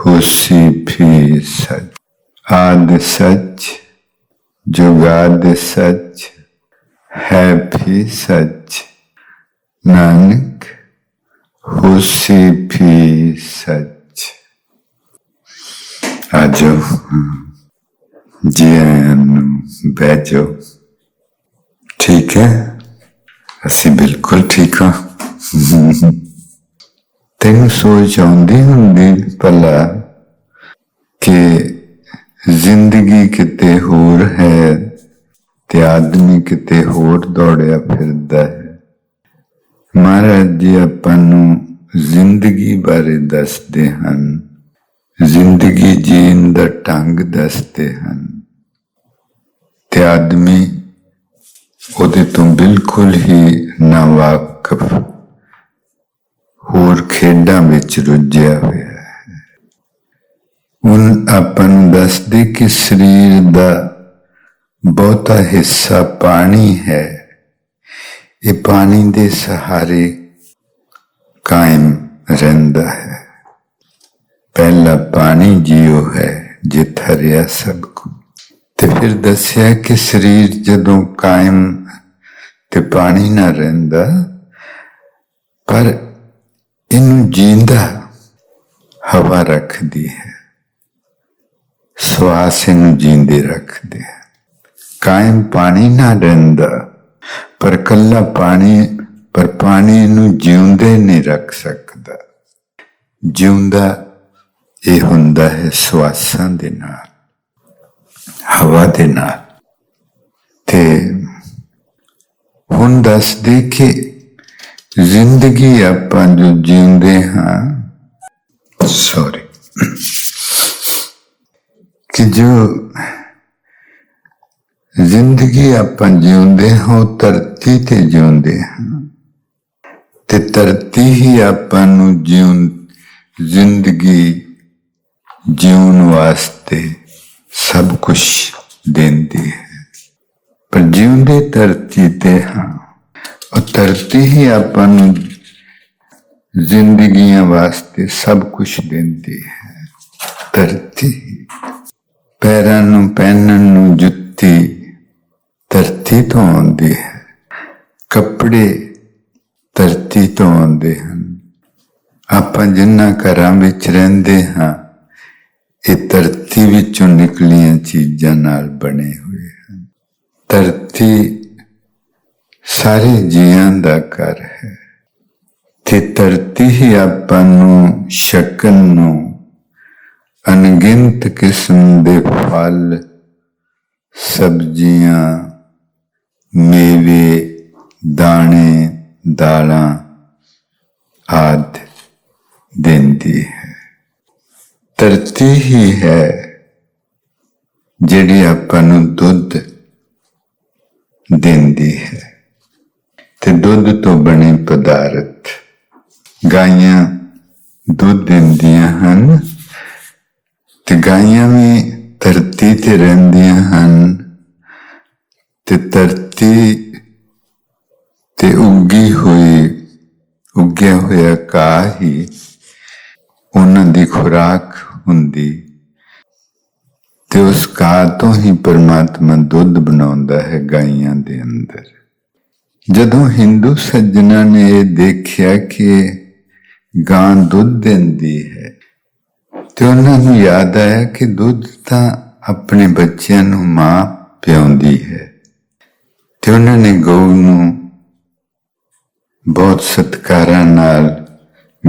ਹੋਸੀ ਵੀ ਸੱਚ ਆਦਿ ਸੱਚ ਜੁਗਾਦਿ ਸੱਚ ਹੈ ਵੀ ਸੱਚ ਨਾਨਕ ਹੋਸੀ ਵੀ ਸੱਚ ਆਜੋ ਜੀ ਆਇਆਂ ਨੂੰ ਬਹਿ ਜਾਓ ਠੀਕ ਹੈ ਅਸੀਂ ਬਿਲਕੁਲ ਠੀਕ ਹਾਂ ਤੈਨੂੰ ਸੋਚ ਆਉਂਦੀ ਹੁੰਦੀ ਭਲਾ ਕਿ ਜ਼ਿੰਦਗੀ ਕਿਤੇ ਹੋਰ ਹੈ ਤੇ ਆਦਮੀ ਕਿਤੇ ਹੋਰ ਦੌੜਿਆ ਫਿਰਦਾ ਹੈ ਮਹਾਰਾਜ ਜੀ ਆਪਾਂ ਨੂੰ ਜ਼ਿੰਦਗੀ ਬਾਰੇ ਦੱਸਦੇ ਹਨ ਜ਼ਿੰਦਗੀ ਜੀਣ ਦਾ ਢੰਗ ਦੱਸਦੇ ਹਨ ਤੇ ਆਦਮੀ ਉਹਦੇ ਤੋਂ ਬਿਲਕੁਲ ਹੀ ਨਾ ਵਾਕਫ ਹੋਰ ਖੇਡਾਂ ਵਿੱਚ ਰੁੱਝਿਆ ਹੋਇਆ ਹੈ। ਹੁਣ ਆਪਾਂ ਨੂੰ ਦੱਸਦੇ ਕਿ ਸਰੀਰ ਦਾ ਬਹੁਤਾ ਹਿੱਸਾ ਪਾਣੀ ਹੈ। ਇਹ ਪਾਣੀ ਦੇ ਸਹਾਰੇ ਕਾਇਮ ਰਹਿੰਦਾ ਹੈ। ਪਹਿਲਾ ਪਾਣੀ ਜੀਉ ਹੈ ਜਿਤ ਹਰਿਆ ਸਭ ਕੁ। ਤੇ ਫਿਰ ਦੱਸਿਆ ਕਿ ਸਰੀਰ ਜਦੋਂ ਕਾਇਮ ਤੇ ਪਾਣੀ ਨਾ ਰਹਿੰਦਾ, ਪਰ ਇਹਨੂੰ ਜੀਂਦਾ ਹਵਾ ਰੱਖਦੀ ਹੈ, ਸਵਾਸ ਇਹਨੂੰ ਜੀਂਦੇ ਰੱਖਦੇ ਹੈ। ਕਾਇਮ ਪਾਣੀ ਨਾ ਰਹਿੰਦਾ, ਪਰ ਕੱਲਾ ਪਾਣੀ, ਪਰ ਪਾਣੀ ਨੂੰ ਜਿਉਂਦੇ ਨਹੀਂ ਰੱਖ ਸਕਦਾ। ਜਿਉਂਦਾ ਇਹ ਹੁੰਦਾ ਹੈ ਸਵਾਸਾਂ ਦੇ ਨਾਲ, ਹਵਾ ਦੇ ਨਾਲ। ਤੇ ਹੁਣ ਦੱਸਦੇ ਕਿ ਜ਼ਿੰਦਗੀ ਆਪਾਂ ਜੋ ਜਿਉਂਦੇ ਹਾਂ ਸੌਰੀ ਕਿ ਜੋ ਜ਼ਿੰਦਗੀ ਆਪਾਂ ਜਿਉਂਦੇ ਹਾਂ ਧਰਤੀ ਤੇ ਜਿਉਂਦੇ ਹਾਂ। ਤੇ ਧਰਤੀ ਹੀ ਆਪਾਂ ਨੂੰ ਜਿਉਂ, ਜ਼ਿੰਦਗੀ ਜਿਉਣ ਵਾਸਤੇ ਸਭ ਕੁਝ ਦਿੰਦੀ ਹੈ। ਪਰ ਜਿਉਂਦੇ ਧਰਤੀ ਤੇ ਹਾਂ ਉਹ ਧਰਤੀ ਹੀ ਆਪਾਂ ਨੂੰ ਜ਼ਿੰਦਗੀਆਂ ਵਾਸਤੇ ਸਭ ਕੁਝ ਦਿੰਦੀ ਹੈ। ਧਰਤੀ। ਪੈਰਾਂ ਨੂੰ, ਪਹਿਨਣ ਨੂੰ ਜੁੱਤੀ ਧਰਤੀ ਤੋਂ ਆਉਂਦੀ ਹੈ। ਕੱਪੜੇ ਧਰਤੀ ਤੋਂ ਆਉਂਦੇ ਹਨ। ਆਪਾਂ ਜਿੰਨਾ ਘਰਾਂ ਵਿੱਚ ਰਹਿੰਦੇ ਹਾਂ, ਇਹ ਧਰਤੀ ਵਿੱਚੋਂ ਨਿਕਲੀਆਂ ਚੀਜ਼ਾਂ ਨਾਲ ਬਣੇ ਹੋਏ ਹਨ। ਧਰਤੀ ਸਾਰੇ ਜੀਆਂ ਦਾ ਘਰ ਹੈ। ਤੇ ਧਰਤੀ ਹੀ ਆਪਾਂ ਨੂੰ ਸ਼ਕਨ ਨੂੰ ਅਣਗਿਣਤ ਕਿਸਮ ਦੇ ਫਲ, ਸਬਜ਼ੀਆਂ, ਮੇਵੇ, ਦਾਣੇ, ਦਾਲਾਂ ਆਦ ਦਿੰਦੀ ਹੈ। ਧਰਤੀ ਹੀ ਹੈ ਜਿਹੜੀ ਆਪਾਂ ਨੂੰ ਦੁੱਧ ਦਿੰਦੀ ਹੈ। ਤੇ ਦੁੱਧ ਤੋਂ ਬਣੇ ਪਦਾਰਥ ਗਾਈਆਂ ਦੁੱਧ ਦਿੰਦੀਆਂ ਹਨ ਤੇ ਗਾਈਆਂ ਵੀ ਧਰਤੀ ਤੇ ਰਹਿੰਦੀਆਂ ਹਨ ਤੇ ਧਰਤੀ ਤੇ ਉੱਗੀ ਹੋਈ, ਉੱਗਿਆ ਹੋਇਆ ਘਾਹ ਹੀ ਉਹਨਾਂ ਦੀ ਖੁਰਾਕ ਹੁੰਦੀ। ਤੇ ਉਸ ਘਾਹ ਤੋਂ ਹੀ ਪਰਮਾਤਮਾ ਦੁੱਧ ਬਣਾਉਂਦਾ ਹੈ ਗਾਈਆਂ ਦੇ ਅੰਦਰ। ਜਦੋਂ ਹਿੰਦੂ ਸੱਜਣਾ ਨੇ ਇਹ ਦੇਖਿਆ ਕਿ ਗਾਂ ਦੁੱਧ ਦਿੰਦੀ ਹੈ, ਤੇ ਉਹਨਾਂ ਨੂੰ ਯਾਦ ਆਇਆ ਕਿ ਦੁੱਧ ਤਾਂ ਆਪਣੇ ਬੱਚਿਆਂ ਨੂੰ ਮਾਂ ਪਿਆਉਂਦੀ ਹੈ। ਤੇ ਉਹਨਾਂ ਨੇ ਗਊ ਨੂੰ ਬਹੁਤ ਸਤਿਕਾਰਾਂ ਨਾਲ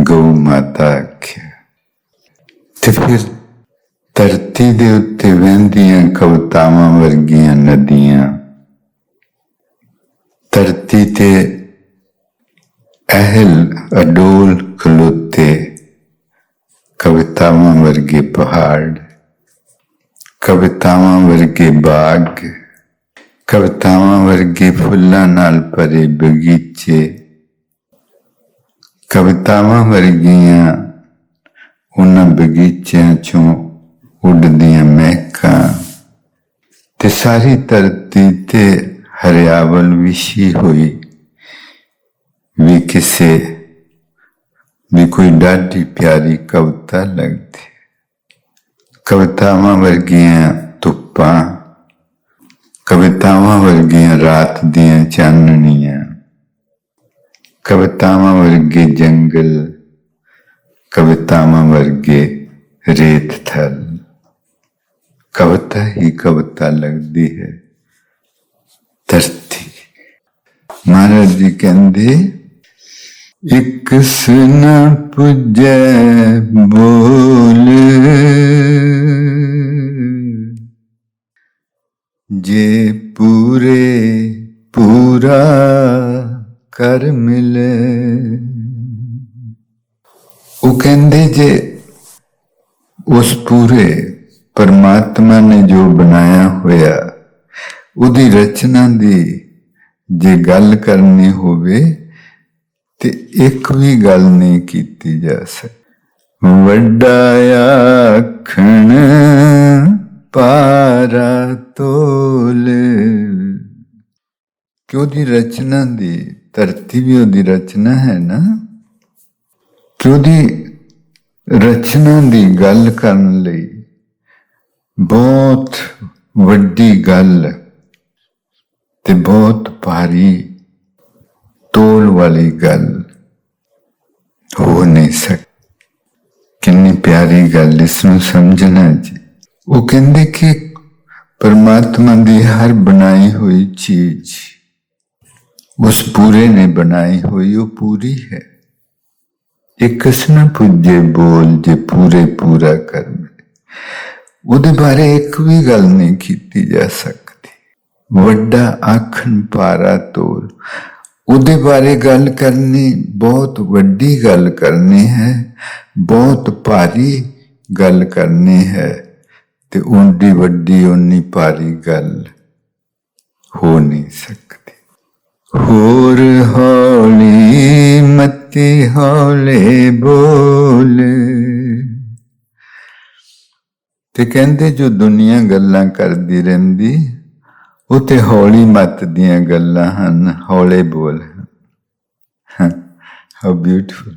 ਗਊ ਮਾਤਾ ਆਖਿਆ। ਤੇ ਫਿਰ ਧਰਤੀ ਦੇ ਉੱਤੇ ਵਹਿੰਦੀਆਂ ਕਵਤਾਵਾਂ ਵਰਗੀਆਂ ਨਦੀਆਂ ਧਰਤੀ ਤੇ ਅਹਲ ਅਡੋਲ ਖਲੋਤੇ ਕਵਿਤਾਵਾਂ ਵਰਗੇ ਪਹਾੜ, ਕਵਿਤਾਵਾਂ ਵਰਗੇ ਬਾਗ, ਕਵਿਤਾਵਾਂ ਵਰਗੇ ਫੁੱਲਾਂ ਨਾਲ ਭਰੇ ਬਗੀਚੇ, ਕਵਿਤਾਵਾਂ ਵਰਗੀਆਂ ਉਹਨਾਂ ਬਗੀਚਿਆਂ ਚੋਂ ਉੱਡਦੀਆਂ ਮਹਿਕਾਂ ਤੇ ਸਾਰੀ ਧਰਤੀ ਤੇ ਹਰਿਆਵਲ ਵਿਛੀ ਹੋਈ ਵੀ ਕਿਸੇ ਵੀ ਕੋਈ ਡਾਢੀ ਪਿਆਰੀ ਕਵਿਤਾ ਲੱਗਦੀ ਕਵਿਤਾਵਾਂ ਵਰਗੀਆਂ ਧੁੱਪਾਂ ਕਵਿਤਾਵਾਂ ਵਰਗੀਆਂ ਰਾਤ ਦੀਆਂ ਚਾਨਣੀਆਂ ਕਵਿਤਾਵਾਂ ਵਰਗੇ ਜੰਗਲ ਕਵਿਤਾਵਾਂ ਵਰਗੇ ਰੇਤ ਥਲ ਕਵਿਤਾ ਹੀ ਕਵਿਤਾ ਲੱਗਦੀ ਹੈ ਧਰਤੀ। ਮਹਾਰਾਜ ਜੀ ਕਹਿੰਦੇ, ਇਕ ਸੁਨ ਪੁਜੈ ਬੋਲ। ਜੇ ਪੂਰੇ ਪੂਰਾ ਕਰ ਮਿਲੇ। ਉਹ ਕਹਿੰਦੇ ਜੇ ਉਸ ਪੂਰੇ ਪਰਮਾਤਮਾ ਨੇ ਜੋ ਬਣਾਇਆ ਹੋਇਆ ਉਹਦੀ ਰਚਨਾ ਦੀ ਜੇ ਗੱਲ ਕਰਨੀ ਹੋਵੇ ਤੇ ਇੱਕ ਵੀ ਗੱਲ ਨਹੀਂ ਕੀਤੀ ਜਾ ਸਕਦੀ। ਵੱਡਾ ਆਖਣ ਪਾਰਾ ਤੋਲ। ਕਿ ਉਹਦੀ ਰਚਨਾ ਦੀ ਧਰਤੀ ਵੀ ਉਹਦੀ ਰਚਨਾ ਹੈ ਨਾ? ਕਿ ਉਹਦੀ ਰਚਨਾ ਦੀ ਗੱਲ ਕਰਨ ਲਈ ਬਹੁਤ ਵੱਡੀ ਗੱਲ ਤੇ ਬਹੁਤ ਭਾਰੀ ਤੋਲ ਵਾਲੀ ਗੱਲ ਹੋ ਨਹੀਂ ਸਕ। ਕਿੰਨੀ ਪਿਆਰੀ ਗੱਲ ਇਸ ਨੂੰ ਸਮਝਣਾ ਜੀ। ਉਹ ਕਹਿੰਦੇ ਕਿ ਪਰਮਾਤਮਾ ਦੀ ਹਰ ਬਣਾਈ ਹੋਈ ਚੀਜ਼ ਉਸ ਪੂਰੇ ਨੇ ਬਣਾਈ ਹੋਈ, ਉਹ ਪੂਰੀ ਹੈ। ਇੱਕ ਕਸਨਾ ਪੁੱਜੇ ਬੋਲ ਜੇ ਪੂਰੇ ਪੂਰਾ ਕਰ ਉਹਦੇ ਬਾਰੇ ਇੱਕ ਵੀ ਗੱਲ ਨਹੀਂ ਕੀਤੀ ਜਾ ਸਕਦੀ ਵੱਡਾ ਆਖਣ ਪਾਰਾ ਤੋਲ ਉਹਦੇ ਬਾਰੇ ਗੱਲ ਕਰਨੀ ਬਹੁਤ ਵੱਡੀ ਗੱਲ ਕਰਨੀ ਹੈ, ਬਹੁਤ ਭਾਰੀ ਗੱਲ ਕਰਨੀ ਹੈ ਤੇ ਓਡੀ ਵੱਡੀ ਓਨੀ ਭਾਰੀ ਗੱਲ ਹੋ ਨਹੀਂ ਸਕਦੀ। ਹੋਰ ਹੌਲੀ ਮਤੀ ਹੌਲੇ ਬੋਲ। ਤੇ ਕਹਿੰਦੇ ਜੋ ਦੁਨੀਆ ਗੱਲਾਂ ਕਰਦੀ ਰਹਿੰਦੀ ਉਹ ਹੌਲੀ ਮਤ ਦੀਆਂ ਗੱਲਾਂ ਹਨ, ਹੌਲੇ ਬੋਲ ਹਾਊ ਬਿਊਟੀਫੁਲ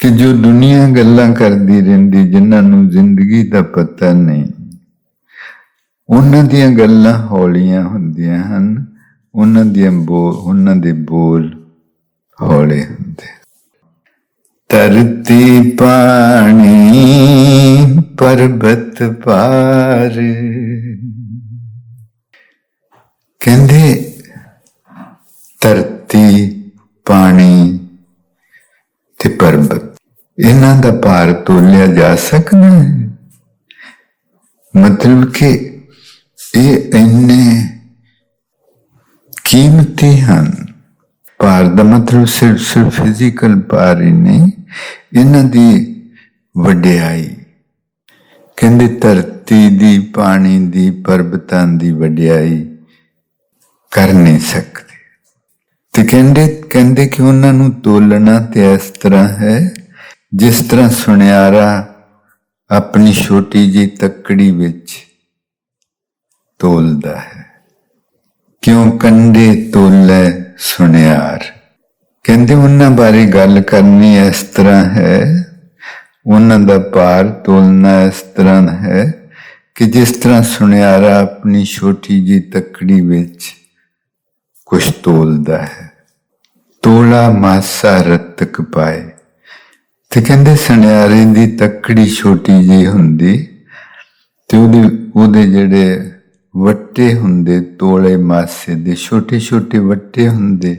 ਕਿ ਜੋ ਦੁਨੀਆ ਗੱਲਾਂ ਕਰਦੀ ਰਹਿੰਦੀ, ਜਿਨ੍ਹਾਂ ਨੂੰ ਜ਼ਿੰਦਗੀ ਦਾ ਪਤਾ ਨਹੀਂ। ਉਹਨਾਂ ਦੀਆਂ ਗੱਲਾਂ ਹੌਲੀਆਂ ਹੁੰਦੀਆਂ ਹਨ, ਉਹਨਾਂ ਦੀਆਂ ਬੋਲ ਉਹਨਾਂ ਦੇ ਬੋਲ ਹੌਲੇ ਹੁੰਦੇ ਧਰਤੀ ਪਾਣੀ, ਪਰਬਤ ਪਾਰ। ਕਹਿੰਦੇ, ਧਰਤੀ, ਪਾਣੀ ਤੇ ਪਰਬਤ, ਇਹਨਾਂ ਦਾ ਭਾਰ ਤੋਲਿਆ ਜਾ ਸਕਦਾ ਹੈ? ਮਤਲਬ ਕਿ ਇਹ ਇੰਨੇ ਕੀਮਤੀ ਹਨ। ਭਾਰ ਦਾ ਮਤਲਬ ਸਿਰਫ ਸਿਰਫ ਫਿਜ਼ੀਕਲ ਭਾਰ ਹੀ ਨਹੀਂ, ਇਹਨਾਂ ਦੀ ਵਡਿਆਈ। ਕਹਿੰਦੇ, ਧਰਤੀ ਦੀ, ਪਾਣੀ ਦੀ, ਪਰਬਤਾਂ ਦੀ ਵਡਿਆਈ। ਕਰ ਨਹੀਂ ਸਕਦੇ। ਤੇ ਕਹਿੰਦੇ ਕਹਿੰਦੇ ਕਿ ਉਹਨਾਂ ਨੂੰ ਤੋਲਣਾ ਤੇ ਇਸ ਤਰ੍ਹਾਂ ਹੈ, ਜਿਸ ਤਰ੍ਹਾਂ ਸੁਨਿਆਰਾ ਆਪਣੀ ਛੋਟੀ ਜੀ ਤੱਕੜੀ ਵਿੱਚ ਤੋਲਦਾ ਹੈ। ਕਿਉਂ ਕੰਡੇ ਤੋਲੇ ਸੁਨਿਆਰ? ਕਹਿੰਦੇ, ਉਹਨਾਂ ਬਾਰੇ ਗੱਲ ਕਰਨੀ ਇਸ ਤਰ੍ਹਾਂ ਹੈ, ਉਹਨਾਂ ਦਾ ਭਾਰ ਤੋਲਣਾ ਇਸ ਤਰ੍ਹਾਂ ਹੈ ਕਿ ਜਿਸ ਤਰ੍ਹਾਂ ਸੁਨਿਆਰਾ ਆਪਣੀ ਛੋਟੀ ਜੀ ਤੱਕੜੀ ਵਿੱਚ ਕੁਛ ਤੋਲਦਾ ਹੈ। ਤੋਲਾ ਮਾਸਾ ਰਤਕ ਪਾਏ। ਤੇ ਕਹਿੰਦੇ ਸੁਨਿਆਰੇ ਦੀ ਤੱਕੜੀ ਛੋਟੀ ਜੀ ਹੁੰਦੀ, ਤੇ ਉਹਦੇ ਉਹਦੇ ਜਿਹੜੇ ਵੱਟੇ ਹੁੰਦੇ, ਤੋਲੇ ਮਾਸੇ ਦੇ ਛੋਟੇ ਛੋਟੇ ਵੱਟੇ ਹੁੰਦੇ,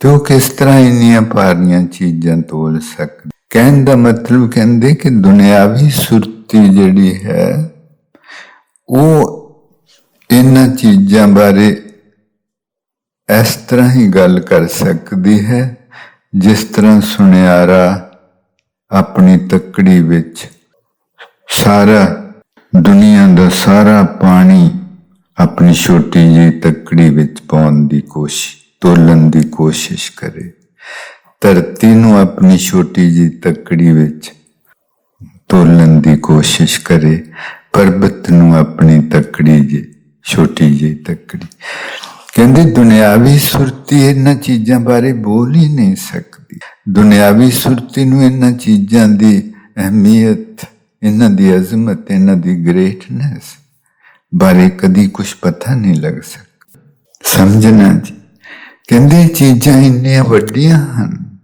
ਤੇ ਉਹ ਕਿਸ ਤਰ੍ਹਾਂ ਇੰਨੀਆਂ ਭਾਰੀਆਂ ਚੀਜ਼ਾਂ ਤੋਲ ਸਕਦੇ? ਕਹਿਣ ਦਾ ਮਤਲਬ ਕਹਿੰਦੇ ਕਿ ਦੁਨਿਆਵੀ ਸੁਰਤੀ ਜਿਹੜੀ ਹੈ, ਉਹ ਇਹਨਾਂ ਚੀਜ਼ਾਂ ਬਾਰੇ ਇਸ ਤਰ੍ਹਾਂ ਹੀ ਗੱਲ ਕਰ ਸਕਦੀ ਹੈ, ਜਿਸ ਤਰ੍ਹਾਂ ਸੁਨਿਆਰਾ ਆਪਣੀ ਤੱਕੜੀ ਵਿੱਚ ਸਾਰਾ ਦੁਨੀਆ ਦਾ ਸਾਰਾ ਪਾਣੀ ਆਪਣੀ ਛੋਟੀ ਜਿਹੀ ਤੱਕੜੀ ਵਿੱਚ ਪਾਉਣ ਦੀ ਕੋਸ਼ਿਸ਼, ਤੋਲਣ ਦੀ ਕੋਸ਼ਿਸ਼ ਕਰੇ। ਧਰਤੀ ਨੂੰ ਆਪਣੀ ਛੋਟੀ ਜਿਹੀ ਤੱਕੜੀ ਵਿੱਚ ਤੋਲਣ ਦੀ ਕੋਸ਼ਿਸ਼ ਕਰੇ, ਪਰਬਤ ਨੂੰ ਆਪਣੀ ਤੱਕੜੀ ਜੀ ਛੋਟੀ ਜਿਹੀ ਤੱਕੜੀ। ਕਹਿੰਦੇ, ਦੁਨਿਆਵੀ ਸੁਰਤੀ ਇਹਨਾਂ ਚੀਜ਼ਾਂ ਬਾਰੇ ਬੋਲ ਹੀ ਨਹੀਂ ਸਕਦੀ। ਦੁਨਿਆਵੀ ਸੁਰਤੀ ਨੂੰ ਇਹਨਾਂ ਚੀਜ਼ਾਂ ਦੀ ਅਹਿਮੀਅਤ, ਇਹਨਾਂ ਦੀ ਅਜ਼ਮਤ, ਇਹਨਾਂ ਦੀ ਗ੍ਰੇਟਨੈਸ ਬਾਰੇ ਕਦੀ ਕੁਝ ਪਤਾ ਨਹੀਂ ਲੱਗ ਸਕਦਾ। ਸਮਝਣਾ ਜੀ। ਕਹਿੰਦੇ, ਇਹ ਚੀਜ਼ਾਂ ਇੰਨੀਆਂ ਵੱਡੀਆਂ ਹਨ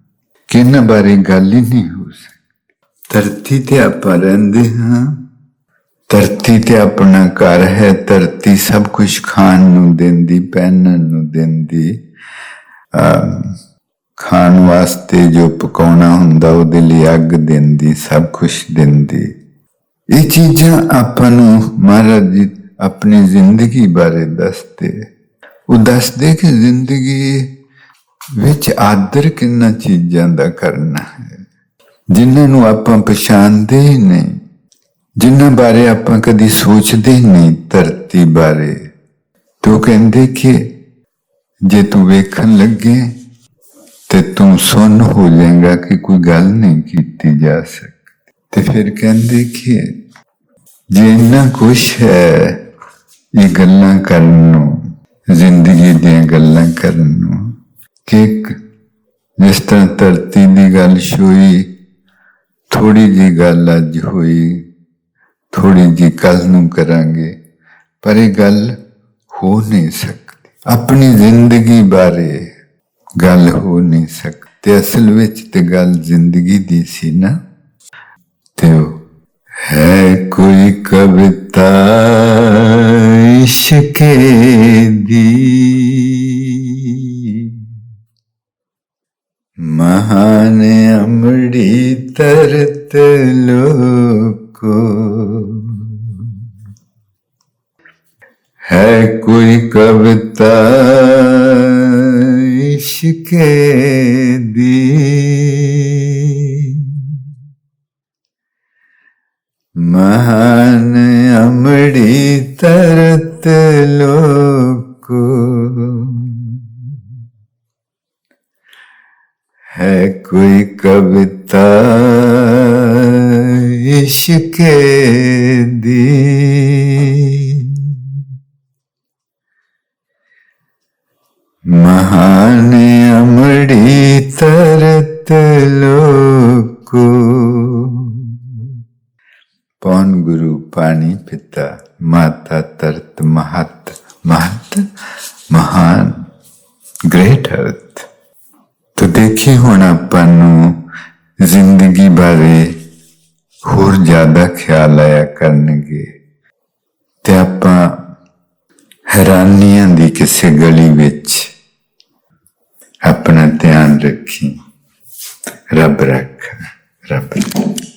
ਕਿ ਇਹਨਾਂ ਬਾਰੇ ਗੱਲ ਹੀ ਨਹੀਂ ਹੋ ਸਕਦੀ। ਧਰਤੀ ਤੇ ਆਪਾਂ ਰਹਿੰਦੇ ਹਾਂ ਧਰਤੀ ਤੇ ਆਪਣਾ ਘਰ ਹੈ, ਧਰਤੀ ਸਭ ਕੁਝ ਖਾਣ ਨੂੰ ਦਿੰਦੀ, ਪਹਿਨਣ ਨੂੰ ਦਿੰਦੀ। ਖਾਣ ਵਾਸਤੇ ਜੋ ਪਕਾਉਣਾ ਹੁੰਦਾ, ਉਹਦੇ ਲਈ ਅੱਗ ਦਿੰਦੀ, ਸਭ ਕੁਝ ਦਿੰਦੀ। ਇਹ ਚੀਜ਼ਾਂ ਆਪਾਂ ਨੂੰ ਮਹਾਰਾਜ ਜੀ ਆਪਣੀ ਜ਼ਿੰਦਗੀ ਬਾਰੇ ਦੱਸਦੇ ਉਹ ਦੱਸਦੇ ਕਿ ਜ਼ਿੰਦਗੀ ਵਿੱਚ ਆਦਰ ਕਿੰਨਾ ਚੀਜ਼ਾਂ ਦਾ ਕਰਨਾ ਹੈ, ਜਿਨ੍ਹਾਂ ਨੂੰ ਆਪਾਂ ਪਛਾਣਦੇ ਹੀ ਨਹੀਂ। ਜਿਨ੍ਹਾਂ ਬਾਰੇ ਆਪਾਂ ਕਦੀ ਸੋਚਦੇ ਨਹੀਂ ਧਰਤੀ ਬਾਰੇ। ਤੋ ਕਹਿੰਦੇ ਕਿ ਜੇ ਤੂੰ ਵੇਖਣ ਲੱਗੇ, ਤੇ ਤੂੰ ਸੁਣ ਹੋ ਜਾਏਗਾ ਕਿ ਕੋਈ ਗੱਲ ਨਹੀਂ ਕੀਤੀ ਜਾ ਸਕਦੀ। ਤੇ ਫਿਰ ਕਹਿੰਦੇ ਕਿ ਜੇ ਇੰਨਾ ਕੁਛ ਹੈ ਇਹ ਗੱਲਾਂ ਕਰਨ ਨੂੰ, ਜ਼ਿੰਦਗੀ ਦੀਆਂ ਗੱਲਾਂ ਕਰਨ ਨੂੰ, ਕਿ ਜਿਸ ਤਰ੍ਹਾਂ ਧਰਤੀ ਦੀ ਗੱਲ ਹੋਈ ਥੋੜੀ ਜੀ ਗੱਲ ਅੱਜ ਹੋਈ ਥੋੜੀ ਜੀ ਕੱਲ ਨੂੰ ਕਰਾਂਗੇ, ਪਰ ਇਹ ਗੱਲ ਹੋ ਨਹੀਂ ਸਕਦੀ। ਆਪਣੀ ਜ਼ਿੰਦਗੀ ਬਾਰੇ ਗੱਲ ਹੋ ਨਹੀਂ ਸਕਦੀ। ਤੇ ਅਸਲ ਵਿੱਚ ਤੇ ਗੱਲ ਜ਼ਿੰਦਗੀ ਦੀ ਸੀ ਨਾ? ਤੇ ਹੈ ਕੋਈ ਕਵਿਤਾ ਇਸ਼ਕੇ ਦੀ। ਮਹਾਨ ਅਮੜੀ ਤਰਤ ਲੋਕੋ ਹੈ ਕੋਈ ਕਵਿਤਾ ਇਸ਼ਕੇ ਦੀ। ਮਹਾਨ ਅਮੜੀ ਤਰਤ ਲੋਕੋ। ਹੈ ਕੋਈ ਕਵਿਤਾ ਇਸ਼ਕੇ ਦੀ ਮਹਾਨ ਅਮੜੀ ਤਰਤ ਲੋਕੋ ਪੌਨ ਗੁਰੂ ਪਾਣੀ ਪਿਤਾ ਮਾਤਾ ਤਰਤ ਮਹਤ ਮਹਤ ਮਹਾਨ ਗ੍ਰੇਟ ਅਰਥ ਤੋ ਦੇਖੀ ਹੁਣ ਆਪਾਂ ਨੂੰ ਜ਼ਿੰਦਗੀ ਬਾਰੇ ਹੋਰ ਜ਼ਿਆਦਾ ਖਿਆਲ ਆਇਆ ਕਰਨਗੇ ਤੇ ਆਪਾਂ ਹੈਰਾਨੀਆਂ ਦੀ ਕਿਸੇ ਗਲੀ ਵਿੱਚ ਆਪਣਾ ਧਿਆਨ ਰੱਖੀ। ਰੱਬ ਰੱਖ ਰੱਬ ਰੱਖ